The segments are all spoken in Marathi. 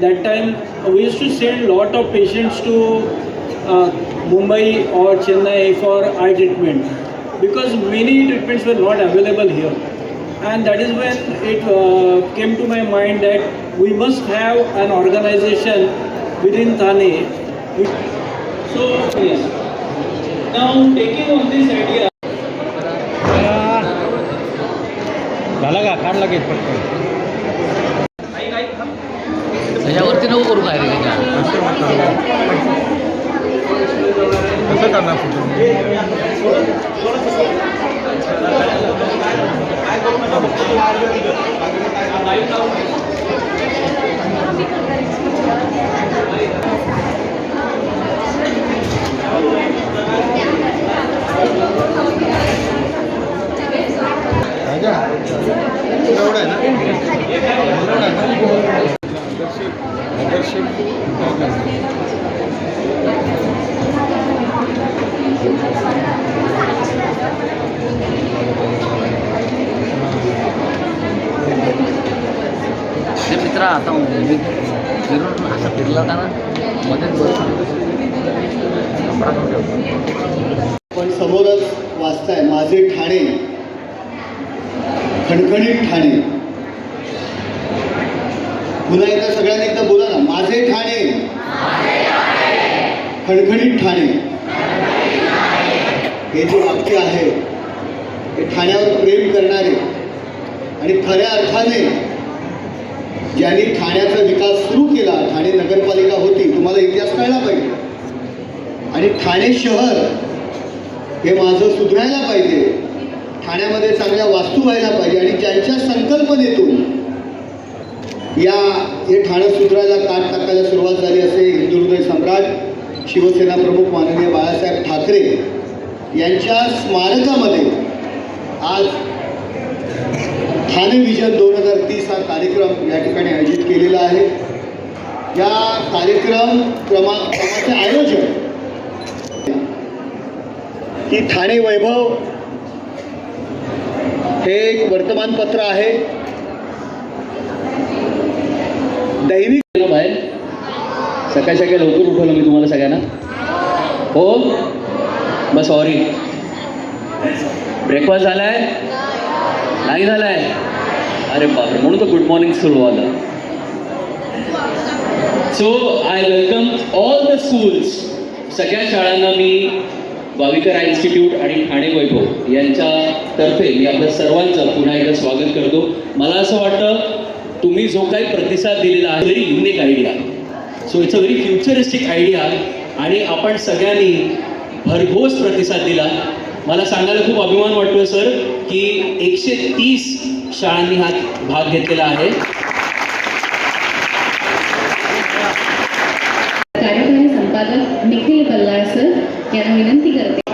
that time we used to send lot of patients to uh, Mumbai or Chennai for eye treatment because many treatments were not available here. And that is when it uh, came to my mind that we must have an organization within Thane. which- So, yes. Now, taking on this idea, झाला का काढला घेत पटकन त्याच्यावरती नको करू काय रे कसं करणार राजा एवढं आहे ना? एवढं आहे ना? मित्र आता मी फिरून असं फिरला होता ना मध्येच पण समोरच वाचताय माझे ठाणे. खणखणीत ठाणे. पुन्हा एकदा सगळ्यांनी एकदा बोला ना. माझे ठाणे. खणखणीत ठाणे. हे जे वाक्य आहे हे ठाण्यावर प्रेम करणारे आणि खऱ्या अर्थाने ज्यांनी ठाण्याचा विकास सुरू केला ठाणे नगरपालिका होती तुम्हाला इतिहास कळला पाहिजे. आणि ठाणे शहर हे माझं सुधरायला पाहिजे. ठाण्यामध्ये चांगल्या वास्तू व्हायला पाहिजे आणि ज्यांच्या संकल्पनेतून या हे ठाणे सूत्राला काट टाकायला सुरुवात झाली असे हिंदुहृदय सम्राट शिवसेना प्रमुख माननीय बाळासाहेब ठाकरे यांच्या स्मारकामध्ये आज ठाणे विजन दोन हजार तीस हा कार्यक्रम या ठिकाणी आयोजित केलेला आहे. या कार्यक्रम क्रमांक क्रमाचे आयोजन की ठाणे वैभव हे एक वर्तमानपत्र आहे. दैनिक बाहेर. सकाळी सकाळी लवकर उठवलं मी तुम्हाला सगळ्यांना. हो? बस सॉरी ब्रेकफास्ट झालाय? नाही झालाय. अरे बापरे म्हणून तर गुड मॉर्निंग सुरू आलं so I welcome all the schools सगळ्या शाळांना मी भाविकर इन्स्टिट्यूट आणि ठाणे वैभव यांच्यातर्फे मी आपल्या सर्वांचं पुन्हा एकदा स्वागत करतो. मला असं वाटतं तुम्ही जो काही प्रतिसाद दिलेला आहे very unique idea so it's a very futuristic idea आणि आपण सगळ्यांनी भरघोस प्रतिसाद दिला. मला सांगायला खूप अभिमान वाटतोय सर की एकशे तीस शाळांनी हा भाग घेतलेला आहे. कार्यकारी संपादक निखिल बल्लाळ सर यांना विनंती करते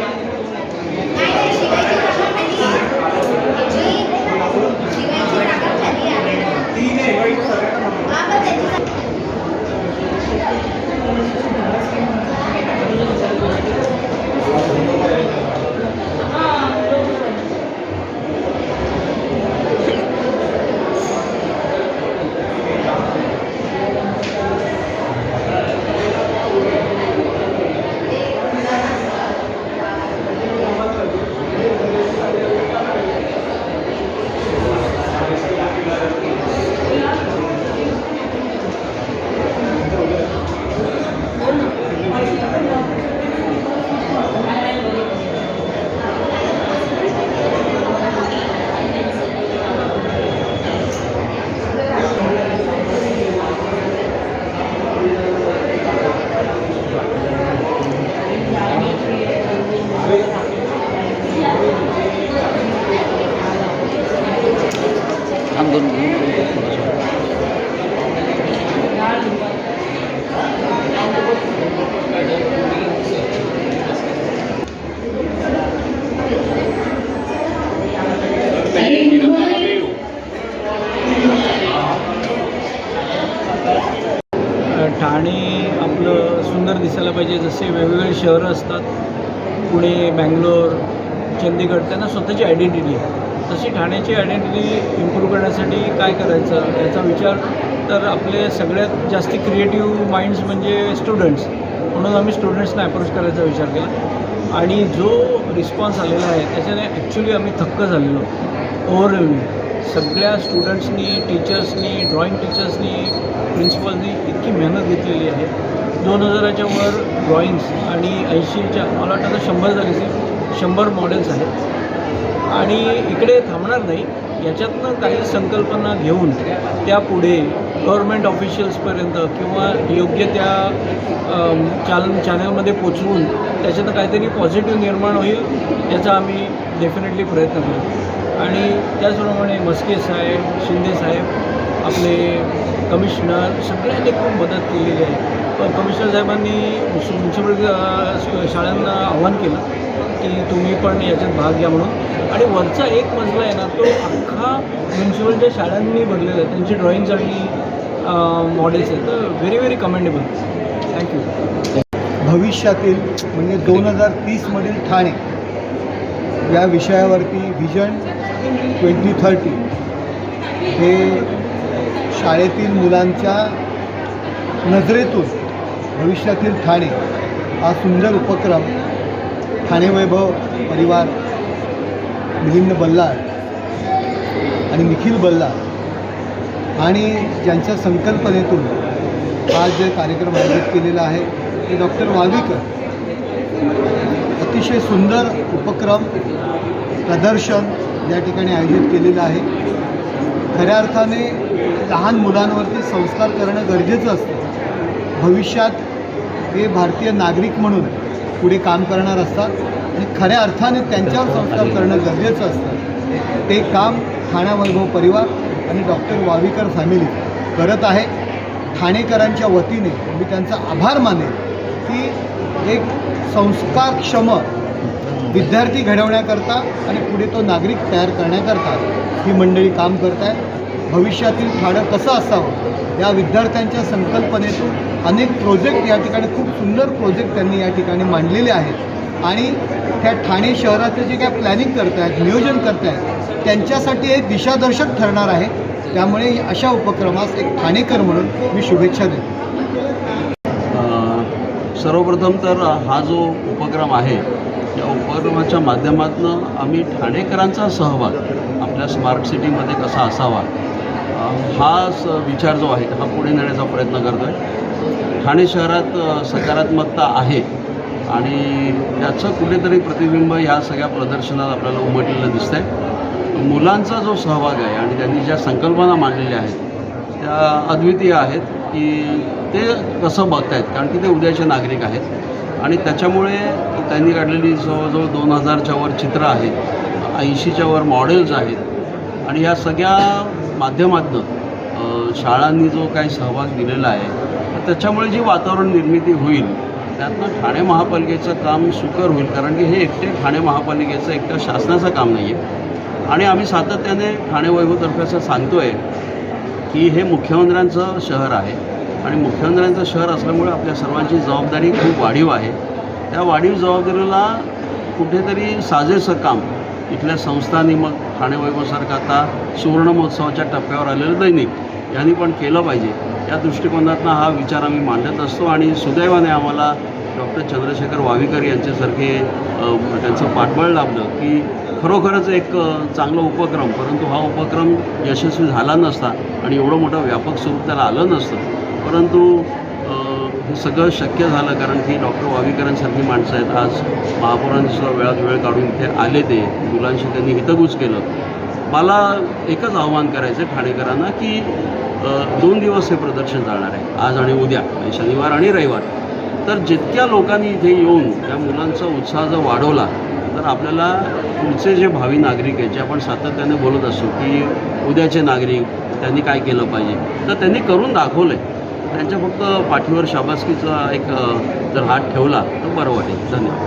थांब दोन आणि मुंबई ठाणे आपलं सुंदर दिसायला पाहिजे जसे वेगवेगळे शहरं असतात पुणे बँगलोर चंदीगड त्यांना स्वतःची आयडेंटिटी आहे. तशी ठाण्याची आयडेंटिटी इम्प्रूव्ह करण्यासाठी काय करायचं याचा विचार तर आपले सगळ्यात जास्ती क्रिएटिव्ह माइंड्स म्हणजे स्टुडंट्स म्हणून आम्ही स्टुडंट्सना अप्रोच करायचा विचार केला. आणि जो रिस्पॉन्स आलेला आहे त्याच्याने ॲक्च्युली आम्ही थक्क झालेलो. ओव्हरवेल्मिंग सगळ्या स्टुडंट्सनी टीचर्सनी ड्रॉइंग टीचर्सनी प्रिन्सिपलनी इतकी मेहनत घेतलेली आहे. दोन हजाराच्या वर ड्रॉइंग्स आणि ऐंशीच्या मला वाटतं आता शंभर झाली असेल शंभर मॉडेल्स आहेत. आणि इकडे थांबणार नाही याच्यातनं काही संकल्पना घेऊन त्या पुढे गव्हर्मेंट ऑफिशियल्सपर्यंत किंवा योग्य त्या अम, चाल चॅनलमध्ये पोचवून त्याच्यातनं काहीतरी पॉझिटिव्ह निर्माण होईल याचा आम्ही डेफिनेटली प्रयत्न करू. आणि त्याचप्रमाणे मस्के साहेब शिंदे साहेब आपले कमिशनर सगळ्यांनी खूप मदत केलेली आहे. कमिशनर साहेबांनी म्युन्सिपल शाळांना आव्हान केलं की तुम्ही पण याच्यात भाग घ्या म्हणून. आणि वरचा एक मजला आहे ना तो अख्खा म्युन्सिपलच्या शाळांनी भरलेला आहे. त्यांची ड्रॉईंगसाठी मॉडेल्स आहेत. तर व्हेरी व्हेरी कमेंडेबल थँक्यू भविष्यातील म्हणजे दोन हजार तीसमधील ठाणे या विषयावरती व्हिजन ट्वेंटी थर्टी हे शाळेतील मुलांच्या नजरेतून भविष्यातील ठाणे हा सुंदर उपक्रम ठाणे वैभव परिवार मिलिंद बल्लाळ आणि निखिल बल्लाळ आणि ज्यांच्या संकल्पनेतून हा जे कार्यक्रम आयोजित केलेला आहे ते डॉक्टर वावीकर अतिशय सुंदर उपक्रम प्रदर्शन या ठिकाणी आयोजित केलेलं आहे. खऱ्या अर्थाने लहान मुलांवरती संस्कार करणं गरजेचं असतं. भविष्यात हे भारतीय नागरिक म्हणून पुढे काम करणार असतात. आणि खऱ्या अर्थाने त्यांच्यावर संस्कार करणं गरजेचं असतं. ते काम ठाणा वैभव परिवार आणि डॉक्टर वावीकर फॅमिली करत आहे. ठाणेकरांच्या वतीने मी त्यांचा आभार मानेन की एक संस्कारक्षम विद्यार्थी घडवण्याकरता आणि पुढे तो नागरिक तयार करण्याकरता ही मंडळी काम करत आहे. भविष्यातील ठाणं कसं असावं या विद्यार्थ्यांच्या संकल्पनेतून अनेक प्रोजेक्ट या ठिकाणी खूप सुंदर प्रोजेक्ट त्यांनी या ठिकाणी मांडलेले आहेत. आणि त्या ठाणे शहराचं जे काय प्लॅनिंग करत आहेत नियोजन करतायत आहेत त्यांच्यासाठी एक दिशादर्शक ठरणार आहे. त्यामुळे अशा उपक्रमास एक ठाणेकर म्हणून मी शुभेच्छा देतो. सर्वप्रथम तर हा जो उपक्रम आहे या उपक्रमाच्या माध्यमातून आम्ही ठाणेकरांचा सहभाग आपल्या स्मार्ट सिटीमध्ये कसा असावा हाच हा स विचार जो आहे हा पुढे नेण्याचा प्रयत्न करतो आहे ठाणे शहरात सकारात्मकता आहे आणि त्याचं कुठेतरी प्रतिबिंब ह्या सगळ्या प्रदर्शनात आपल्याला उमटलेलं दिसतंय. मुलांचा जो सहभाग आहे आणि त्यांनी ज्या संकल्पना मांडलेल्या आहेत त्या अद्वितीय आहेत की ते कसं बघतायत कारण की ते उद्याचे नागरिक आहेत. आणि त्याच्यामुळे त्यांनी काढलेली जवळजवळ दोन हजारच्या वर चित्र आहेत ऐंशीच्या वर मॉडेल्स आहेत. आणि ह्या सगळ्या माध्यमातनं शाळांनी जो काही सहभाग दिलेला आहे तर त्याच्यामुळे जी वातावरण निर्मिती होईल त्यातनं ठाणे महापालिकेचं काम सुकर होईल कारण की हे एकटे ठाणे महापालिकेचं एकट्या शासनाचं काम नाही आहे आणि आम्ही सातत्याने ठाणे वैभवतर्फे असं सांगतो आहे की हे मुख्यमंत्र्यांचं शहर आहे. आणि मुख्यमंत्र्यांचं शहर असल्यामुळे आपल्या सर्वांची जबाबदारी खूप वाढीव आहे. त्या वाढीव जबाबदारीला कुठेतरी साजेसं काम इथल्या संस्थांनी मग ठाणे वैभवसारखं आता सुवर्ण महोत्सवाच्या टप्प्यावर आलेलं दैनिक यांनी पण केलं पाहिजे. या दृष्टिकोनातनं हा विचार आम्ही मांडत असतो आणि सुदैवाने आम्हाला डॉक्टर चंद्रशेखर वावीकर यांच्यासारखे त्यांचं पाठबळ लाभलं की खरोखरच एक चांगला उपक्रम परंतु हा उपक्रम यशस्वी झाला नसता आणि एवढं मोठं व्यापक स्वरूप त्याला आलं नसतं. परंतु हे सगळं शक्य झालं कारण की डॉक्टर वावीकरांसारखी माणसं आहेत. आज महापौरांची वेळात वेळ काढून इथे आले ते. मुलांशी त्यांनी हितगुज केलं. मला एकच आव्हान करायचं आहे ठाणेकरांना की दोन दिवस हे प्रदर्शन जाणार आहे. आज आणि उद्या म्हणजे शनिवार आणि रविवार. तर जितक्या लोकांनी इथे येऊन त्या मुलांचा उत्साह जर वाढवला तर आपल्याला पुढचे जे भावी नागरिक आहेत जे आपण सातत्याने बोलत असतो की उद्याचे नागरिक त्यांनी काय केलं पाहिजे तर त्यांनी करून दाखवलं आहे त्यांच्या फक्त पाठीवर शाबासकीचा एक जर हात ठेवला तर बरं वाटेल. धन्यवाद.